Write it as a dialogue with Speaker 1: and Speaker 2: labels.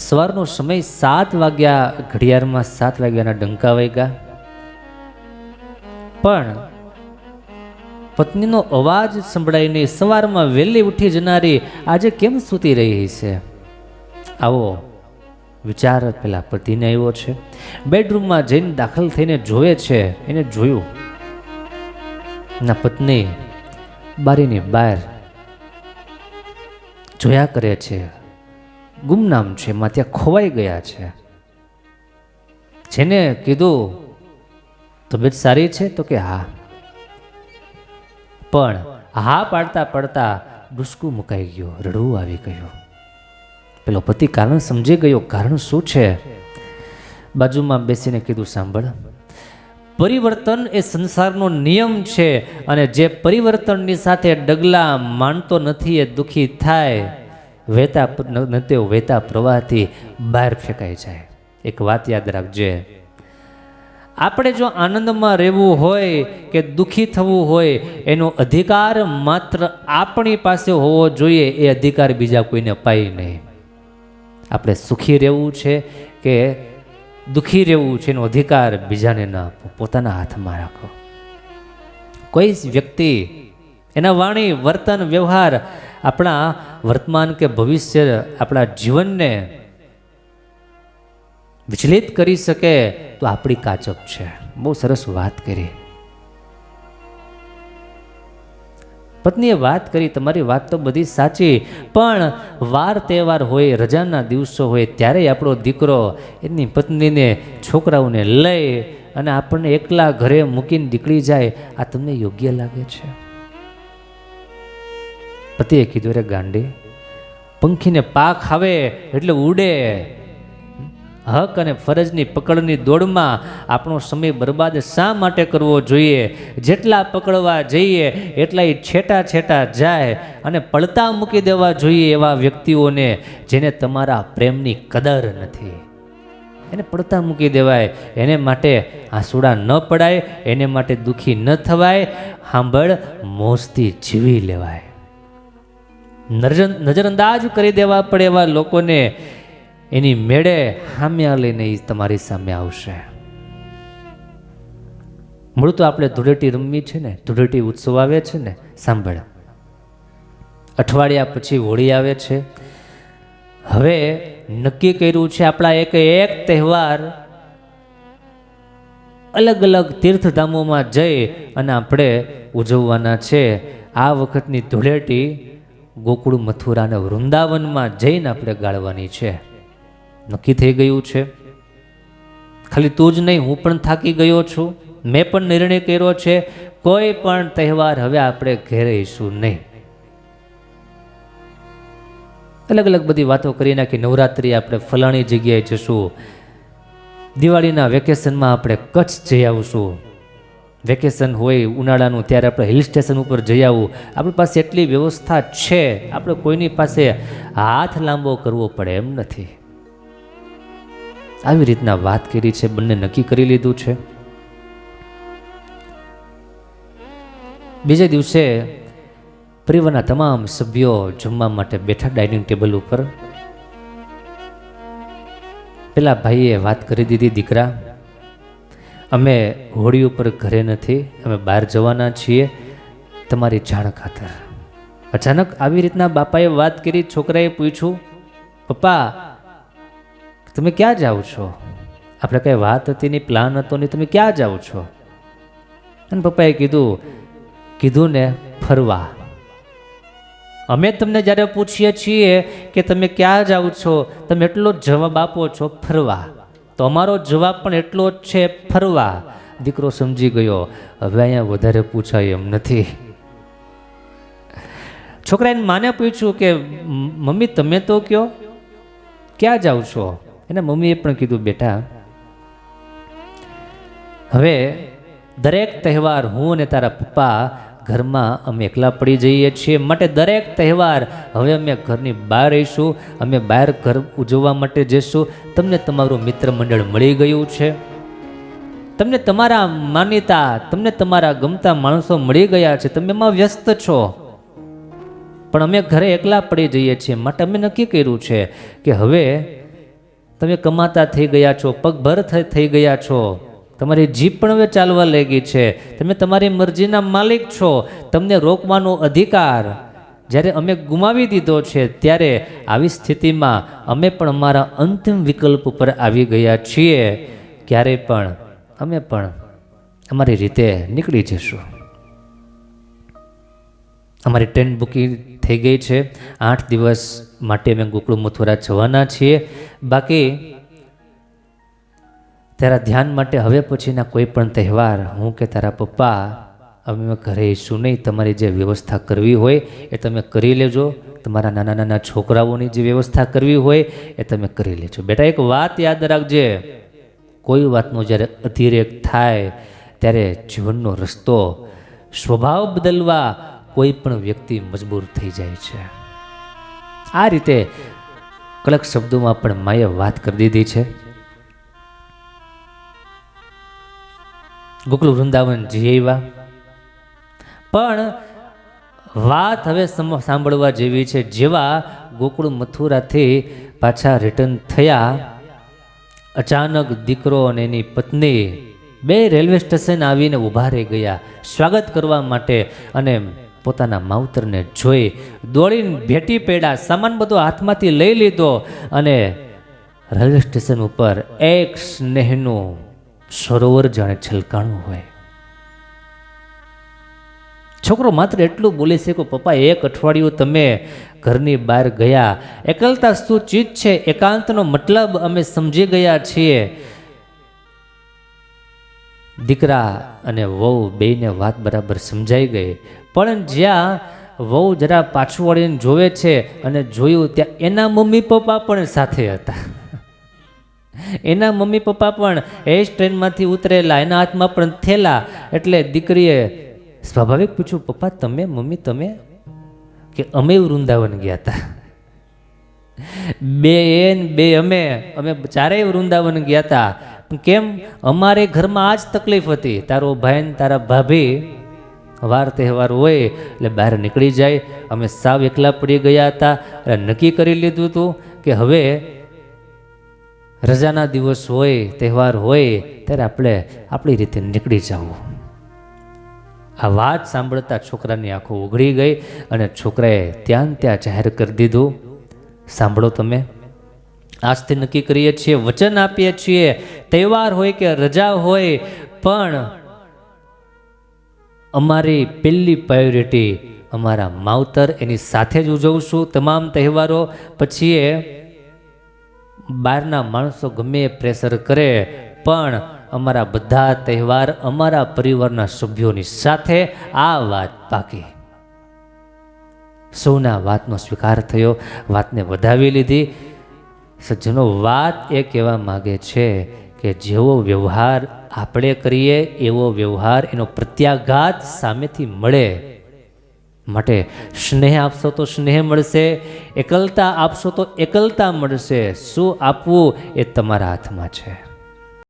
Speaker 1: સવારનો સમય સાત વાગ્યા, ઘડિયાળમાં સાત વાગ્યાના ડંકા વાગ્યા. પણ પત્નીનો અવાજ સંભળાઈને સવારમાં વહેલી ઉઠી જનારી આજે કેમ સૂતી રહી છે? આવો વિચાર પેલા પતિને આવ્યો છે. બેડરૂમમાં જઈને દાખલ થઈને જોવે છે, એને જોયું. ના, પત્ની બારીની બહાર જોયા કરે છે. ગુમનામ છે, એમાં ત્યાં ખોવાઈ ગયા છે. જેને કીધું, તબિયત સારી છે? તો કે, હા. પણ હા પાડતા પાડતા ડુસકું મુકાઈ ગયો, રડવું આવી ગયું. પેલો પતિ કારણ સમજી ગયો, કારણ શું છે? બાજુમાં બેસીને કીધું, સાંભળ, પરિવર્તન એ સંસારનો નિયમ છે અને જે પરિવર્તનની સાથે ડગલા માનતો નથી એ દુઃખી થાય. વહેતા નત્યો વહેતા પ્રવાહથી બહાર ફેંકાઈ જાય. એક વાત યાદ રાખજે. આપણે જો આનંદમાં રહેવું હોય કે દુઃખી થવું હોય, એનો અધિકાર માત્ર આપણી પાસે હોવો જોઈએ, એ અધિકાર બીજા કોઈને અપાય નહીં. આપણે સુખી રહેવું છે કે દુઃખી રહેવું છે, એનો અધિકાર બીજાને ન આપો. પોતાના હાથમાં રાખો. કોઈ વ્યક્તિ, એના વાણી, વર્તન, વ્યવહાર આપણા વર્તમાન કે ભવિષ્ય આપણા જીવનને વિચલિત કરી શકે તો આપણી કાચપ છે. બહુ સરસ વાત કરી. પત્નીએ વાત કરી, તમારી વાત તો બધી સાચી, પણ વાર તહેવાર હોય, રજાના દિવસો હોય, ત્યારે આપણો દીકરો એની પત્નીને, છોકરાઓને લઈ અને આપણને એકલા ઘરે મૂકીને નીકળી જાય. આ તમને યોગ્ય લાગે છે? પતિએ કીધું રે ગાંડી, પંખીને પાક આવે એટલે ઉડે. હક અને ફરજની પકડની દોડમાં આપણો સમય બરબાદ શા માટે કરવો જોઈએ? જેટલા પકડવા જઈએ એટલા એ છેટા છેટા જાય અને પડતા મૂકી દેવા જોઈએ એવા વ્યક્તિઓને જેને તમારા પ્રેમની કદર નથી. એને પડતા મૂકી દેવાય, એને માટે આંસુડા ન પડાય, એને માટે દુઃખી ન થવાય સાંભળ મોજથી જીવી લેવાય. નજરઅંદાજ કરી દેવા પડે એવા લોકોને એની મેળે હામ્યા લઈને એ તમારી સામે આવશે. મૂળ તો આપણે ધૂળેટી રમવી છે ને, ધૂળેટી ઉત્સવ આવે છે ને, સાંભળ. અઠવાડિયા પછી હોળી આવે છે. હવે નક્કી કર્યું છે આપણા એક એક તહેવાર અલગ અલગ તીર્થધામોમાં જઈ અને આપણે ઉજવવાના છે. આ વખતની ધૂળેટી ગોકુળ મથુરા અને વૃંદાવનમાં જઈને આપણે ગાળવાની છે. નક્કી થઈ ગયું છે? ખાલી તું જ નહીં, હું પણ થાકી ગયો છું. મેં પણ નિર્ણય કર્યો છે, કોઈ પણ તહેવાર હવે આપણે ઘેરઈશું નહીં. અલગ અલગ બધી વાતો કરી નાખી, નવરાત્રિ આપણે ફલાણી જગ્યાએ જશું. દિવાળીના વેકેશનમાં આપણે કચ્છ જઈ આવશું. વેકેશન હોય, ઉનાળાનું, ત્યારે આપણે હિલ સ્ટેશન ઉપર જઈ આવવું આપણી પાસે એટલી વ્યવસ્થા છે, આપણે કોઈની પાસે હાથ લાંબો કરવો પડે એમ નથી. આવી રીતના વાત કરી છે, બંને નક્કી કરી લીધું છે. બીજે દિવસે પરિવારના તમામ સભ્યો જમવા માટે બેઠા ડાઇનિંગ ટેબલ ઉપર. પેલા ભાઈએ વાત કરી દીધી દીકરા. અમે હોળી ઉપર ઘરે નથી, અમે બહાર જવાના છીએ. તમારી જાણ ખાતર. અચાનક આવી રીતના બાપાએ વાત કરી, છોકરાએ પૂછ્યું, પપ્પા, તમે ક્યાં જાઓ છો? આપણે કંઈ વાત હતી નહીં પ્લાન હતો નહીં તમે ક્યાં જાઓ છો? અને પપ્પાએ કીધું કીધું ને, ફરવા. અમે તમને જ્યારે પૂછીએ છીએ કે તમે ક્યાં જાઓ છો, તમે એટલો જવાબ આપો છો, ફરવા. તો અમારો જવાબ પણ એટલો જ છે, ફરવા. દીકરો સમજી ગયો. હવે અહીંયા વધારે પૂછાય એમ નથી. છોકરાએ માને પૂછ્યું કે મમ્મી તમે તો કયો? ક્યાં જાઓ છો? એના મમ્મીએ પણ કીધું, બેટા, હવે દરેક તહેવાર હું અને તારા પપ્પા ઘરમાં અમે એકલા પડી જઈએ છીએ. માટે દરેક તહેવાર હવે અમે ઘરની બહાર રહીશું. અમે બહાર ઘર ઉજવવા માટે જઈશું. તમને તમારું મિત્ર મંડળ મળી ગયું છે. તમને તમારા માન્યતા, તમને તમારા ગમતા માણસો મળી ગયા છે. તમે એમાં વ્યસ્ત છો. પણ અમે ઘરે એકલા પડી જઈએ છીએ. માટે અમે નક્કી કર્યું છે કે હવે તમે કમાતા થઈ ગયા છો, પગભર થઈ ગયા છો. તમારી જીભ પણ હવે ચાલવા લાગી છે. તમે તમારી મરજીના માલિક છો. તમને રોકવાનો અધિકાર. જ્યારે અમે ગુમાવી દીધો છે, ત્યારે આવી સ્થિતિમાં અમે પણ અમારા અંતિમ વિકલ્પ ઉપર આવી ગયા છીએ. ક્યારે પણ, અમે પણ અમારી રીતે નીકળી જઈશું. અમારી ટ્રેન બુકિંગ થઈ ગઈ છે. આઠ દિવસ માટે અમે ગોકળું મથુરા જવાના છીએ. બાકી તારા ધ્યાન માટે હવે પછીના કોઈ પણ તહેવાર, હું કે તારા પપ્પા, અમે ઘરે શું નહીં, તમારી જે વ્યવસ્થા કરવી હોય એ તમે કરી લેજો. તમારા નાના નાના છોકરાઓની જે વ્યવસ્થા કરવી હોય એ તમે કરી લેજો. બેટા, એક વાત યાદ રાખજે. કોઈ વાતનો જ્યારે અતિરેક થાય, ત્યારે જીવનનો રસ્તો, સ્વભાવ બદલવા કોઈ પણ વ્યક્તિ મજબૂર થઈ જાય છે. આ રીતે કડક શબ્દોમાં પણ માએ વાત કરી દીધી છે. ગોકુળ વૃંદાવન જીવા પણ વાત હવે સાંભળવા જેવી છે, જેવા ગોકુળ મથુરાથી પાછા રિટર્ન થયા. અચાનક દીકરો અને એની પત્ની બે રેલવે સ્ટેશન આવીને ઊભા રહી ગયા. સ્વાગત કરવા માટે અને પોતાના માવતરને જોઈ દોડીને ભેટી પેડા સામાન બધો હાથમાંથી લઈ લીધો અને રેલવે સ્ટેશન ઉપર એક સ્નેહનું સરોવર જાણે છલકાણું હોય. છોકરો માત્ર એટલું બોલે છે કે, પપ્પા, એક અઠવાડિયું તમે ઘરની બહાર ગયા. એકલતા શું ચીજ છે? એકાંતનો મતલબ અમે સમજી ગયા છીએ. દીકરા અને વહુ બેયને વાત બરાબર સમજાઈ ગઈ. પણ જ્યાં વહુ જરા પાછું વળીને જોવે છે અને જોયું ત્યાં એના મમ્મી પપ્પા પણ સાથે હતા. એના મમ્મી પપ્પા પણ એ જ ટ્રેનમાંથી ઉતરેલા, એના હાથમાં પણ થેલા. એટલે દીકરીએ સ્વાભાવિક પૂછ્યું, પપ્પા, તમે, મમ્મી, તમે કે અમે વૃંદાવન ગયા હતા બે એન, બે અમે અમે ચારેય વૃંદાવન ગયા હતા કેમ? અમારે ઘરમાં આ જ તકલીફ હતી. તારો ભાઈ ને તારા ભાભી વાર તહેવાર હોય એટલે બહાર નીકળી જાય. અમે સાવ એકલા પડી ગયા હતા અને નક્કી કરી લીધું હતું કે હવે રજાના દિવસ હોય, તહેવાર હોય, ત્યારે આપણે આપણી રીતે નીકળી જવું આ વાત સાંભળતા છોકરાની આંખો ઉઘડી ગઈ અને છોકરાએ ત્યાં ત્યાં જાહેર કરી દીધું. સાંભળો તમે, આજથી નક્કી કરીએ છીએ, વચન આપીએ છીએ, તહેવાર હોય કે રજા હોય, પણ અમારી પહેલી પ્રાયોરિટી અમારા માવતર એની સાથે જ ઉજવશું તમામ તહેવારો. પછી એ બહારના માણસો ગમે પ્રેશર કરે, પણ અમારા બધા તહેવાર અમારા પરિવારના સભ્યોની સાથે આ વાત પાકી. સૌના વાતનો સ્વીકાર થયો, વાતને વધાવી લીધી. સજ્જનો, વાત એ કહેવા માગે છે કે જેવો વ્યવહાર આપણે કરીએ, એવો વ્યવહાર એનો પ્રત્યાઘાત સામેથી મળે. માટે સ્નેહ આપશો તો સ્નેહ મળશે, એકલતા આપશો તો એકલતા મળશે. શું આપવું એ તમારા હાથમાં છે?